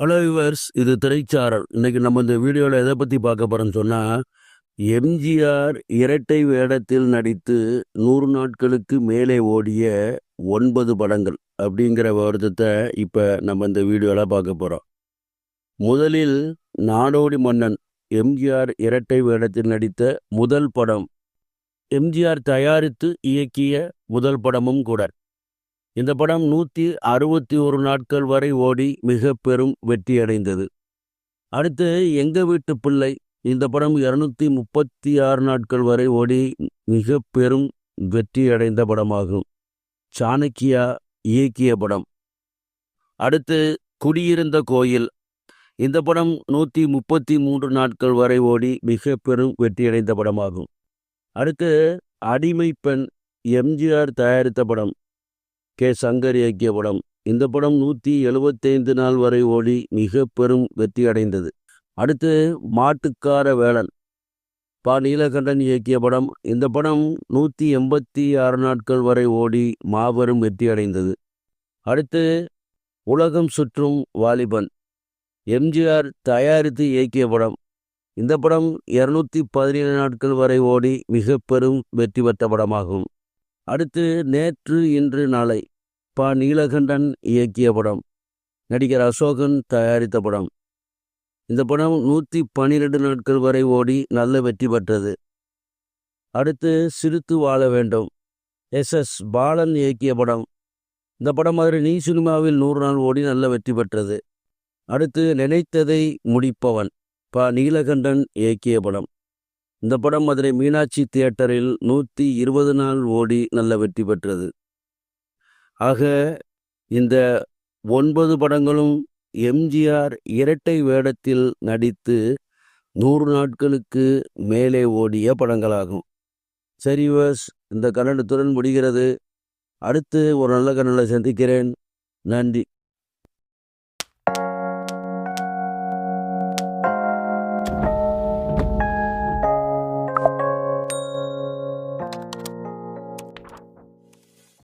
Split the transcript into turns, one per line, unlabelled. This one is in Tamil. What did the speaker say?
ஹலோ யூவர்ஸ் இது திரைச்சாரல். இன்னைக்கு நம்ம இந்த வீடியோவில் எதை பற்றி பார்க்க போகிறோம்னு சொன்னால் எம்ஜிஆர் இரட்டை வேடத்தில் நடித்து நூறு நாட்களுக்கு மேலே ஓடிய ஒன்பது படங்கள் அப்படிங்கிற வருத்தத்தை இப்போ நம்ம இந்த வீடியோவில் பார்க்க போகிறோம் முதலில் நாடோடி மன்னன் எம்ஜிஆர் இரட்டை வேடத்தில் நடித்த முதல் படம். எம்ஜிஆர் தயாரித்து இயக்கிய முதல் படமும் கூட. இந்த படம் நூற்றி அறுபத்தி ஒரு நாட்கள் வரை ஓடி மிக பெரும் வெற்றியடைந்தது. அடுத்து எங்க வீட்டு பிள்ளை இந்த படம் இரநூத்தி முப்பத்தி ஆறு நாட்கள் வரை ஓடி மிக பெரும் வெற்றி அடைந்த படமாகும். சாணக்கியா இயக்கிய படம். அடுத்து குடியிருந்த கோயில். இந்த படம் நூற்றி முப்பத்தி மூன்று நாட்கள் வரை ஓடி மிக பெரும் வெற்றியடைந்த படமாகும். அடுத்து அடிமை பெண் எம்ஜிஆர் தயாரித்த படம். கே. சங்கர் இயக்கிய படம் இந்த படம் நூற்றி எழுபத்தைந்து நாள் வரை ஓடி மிக பெரும் வெற்றி அடைந்தது. அடுத்து மாட்டுக்கார வேளன் பா. நீலகண்டன் இயக்கிய படம். இந்த படம் நூற்றி எண்பத்தி ஆறு நாட்கள் வரை ஓடி மாபெரும் வெற்றி அடைந்தது. அடுத்து உலகம் சுற்றும் வாலிபன். எம்ஜிஆர் தயாரித்து இயக்கிய படம். இந்த படம் இருநூத்தி பதினேழு நாட்கள் வரை ஓடி மிக பெரும் வெற்றி பெற்ற படமாகும். அடுத்து நேற்று இன்று நாளை. பா நீலகண்டன் இயக்கிய படம். நடிகர் அசோகன் தயாரித்த படம். இந்த படம் நூற்றி பன்னிரெண்டு நாட்கள் வரை ஓடி நல்ல வெற்றி பெற்றது. அடுத்து சிரித்து வாழ வேண்டும். எஸ். எஸ். பாலன் இயக்கிய படம். இந்த படம் மாதிரி நீ சினிமாவில் நூறு நாள் ஓடி நல்ல வெற்றி பெற்றது. அடுத்து நினைத்ததை முடிப்பவன் பா. நீலகண்டன் இயக்கிய படம். இந்த படம் மதுரை மீனாட்சி தியேட்டரில் நூற்றி இருபது நாள் ஓடி நல்ல வெற்றி பெற்றது. ஆக இந்த ஒன்பது படங்களும் எம்ஜிஆர் இரட்டை வேடத்தில் நடித்து நூறு நாட்களுக்கு மேலே ஓடிய படங்களாகும். சரி வஸ் இந்த கன்னடத்துடன் முடிகிறது. அடுத்து ஒரு நல்ல கன்னலை சந்திக்கிறேன். நன்றி.